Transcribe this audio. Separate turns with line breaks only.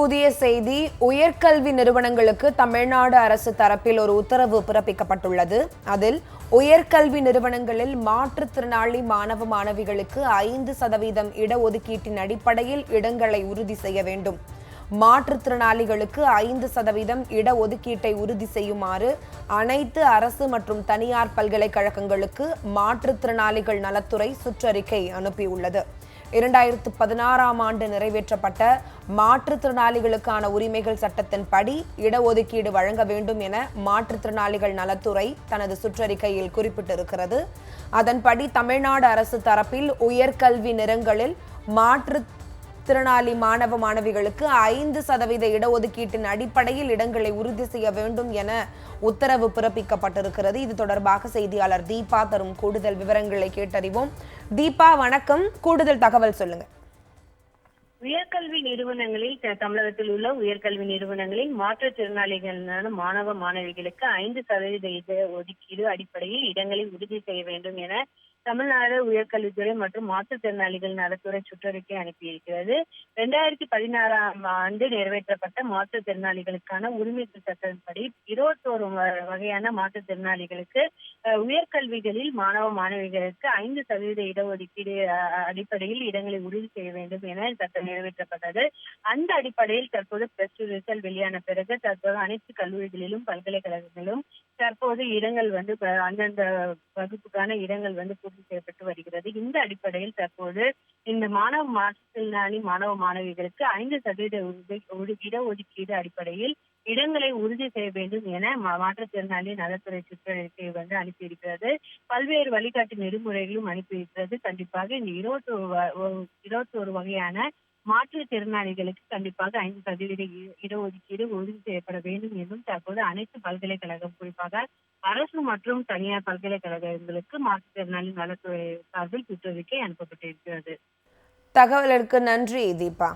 புதிய செய்தி உயர்கல்வி நிறுவனங்களுக்கு தமிழ்நாடு அரசு தரப்பில் ஒரு உத்தரவு பிறப்பிக்கப்பட்டுள்ளது. அதில் உயர்கல்வி நிறுவனங்களில் மாற்றுத்திறனாளி மாணவ மாணவிகளுக்கு ஐந்து சதவீதம் இடஒதுக்கீட்டின் அடிப்படையில் இடங்களை உறுதி செய்ய வேண்டும். மாற்றுத்திறனாளிகளுக்கு ஐந்து சதவீதம் இடஒதுக்கீட்டை உறுதி செய்யுமாறு அனைத்து அரசு மற்றும் தனியார் பல்கலைக்கழகங்களுக்கு மாற்றுத்திறனாளிகள் நலத்துறை சுற்றறிக்கை அனுப்பியுள்ளது. இரண்டாயிரத்து பதினாறாம் ஆண்டு நிறைவேற்றப்பட்ட மாற்றுத்திறனாளிகளுக்கான உரிமைகள் சட்டத்தின்படி இடஒதுக்கீடு வழங்க வேண்டும் என மாற்றுத்திறனாளிகள் நலத்துறை தனது சுற்றறிக்கையில் குறிப்பிட்டிருக்கிறது. அதன்படி தமிழ்நாடு அரசு தரப்பில் உயர்கல்வி நிறங்களில் மாற்று திறனாளி மாணவ மாணவிகளுக்கு ஐந்து சதவீத இடஒதுக்கீட்டின் அடிப்படையில் இடங்களை உறுதி செய்ய வேண்டும் என உத்தரவு பிறப்பிக்கப்பட்டிருக்கிறது. இது தொடர்பாக செய்தியாளர் தீபா தரும் கூடுதல் விவரங்களை கேட்டறிவோம். தீபா வணக்கம். கூடுதல் தகவல் சொல்லுங்க.
உயர்கல்வி நிறுவனங்களில் தமிழகத்தில் உள்ள உயர்கல்வி நிறுவனங்களில் மாற்றுத்திறனாளிகளான மாணவ மாணவிகளுக்கு ஐந்து சதவீத இட ஒதுக்கீடு அடிப்படையில் இடங்களை உறுதி செய்ய வேண்டும் என தமிழ்நாடு உயர்கல்வித்துறை மற்றும் மாற்றுத்திறனாளிகள் நலத்துறை சுற்றறிக்கை அனுப்பியிருக்கிறது. இரண்டாயிரத்தி பதினாறாம் ஆண்டு நிறைவேற்றப்பட்ட மாற்றுத்திறனாளிகளுக்கான உரிமை சட்டத்தின்படி இருபத்தோரு வ- வகையான மாற்றுத்திறனாளிகளுக்கு உயர்கல்விகளில் மாணவ மாணவிகளுக்கு ஐந்து சதவீத இடஒதுக்கீடு அடிப்படையில் இடங்களை உறுதி செய்ய வேண்டும் என சட்டம் நிறைவேற்றப்பட்டது. அந்த அடிப்படையில் தற்போது பிளஸ் டூ ரிசல்ட் வெளியான பிறகு தற்போது அனைத்து கல்லூரிகளிலும் பல்கலைக்கழகங்களிலும் தற்போது இடங்கள் வந்து அந்தந்த வகுப்புக்கான இடங்கள் வந்து பூர்த்தி செய்யப்பட்டு வருகிறது. இந்த அடிப்படையில் தற்போது இந்த மாணவ மாற்றுத்திறனாளி மாணவ மாணவிகளுக்கு ஐந்து சதவீத உறுதி- இட இடஒதுக்கீடு அடிப்படையில் இடங்களை உறுதி செய்ய வேண்டும் என மா- மாற்றுத்திறனாளி நலத்துறை சுற்றறிக்கை வந்து அனுப்பியிருக்கிறது. பல்வேறு வழிகாட்டு நெறிமுறைகளும் அனுப்பியிருக்கிறது. கண்டிப்பாக இந்த இருபத்தோரு வ- இருபத்தி ஒரு வகையான மாற்றுத்திறனாளிகளுக்கு கண்டிப்பாக ஐந்து சதவீத இடஒதுக்கீடு உறுதி செய்யப்பட வேண்டும் என்றும் தற்போது அனைத்து பல்கலைக்கழகம் குறிப்பாக அரசு மற்றும் தனியார் பல்கலைக்கழகங்களுக்கு மாற்றுத்திறனாளி நலத்துறை சார்பில் சுற்றறிக்கை அனுப்பப்பட்டிருக்கிறது.
தகவலுக்கு நன்றி தீபா.